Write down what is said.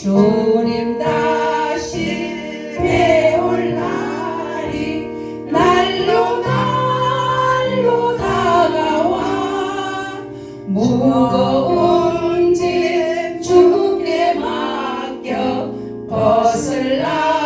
주님 다시 배울 날이 날로 날로 다가와. 무거운 짐 주께 맡겨 벗을 날.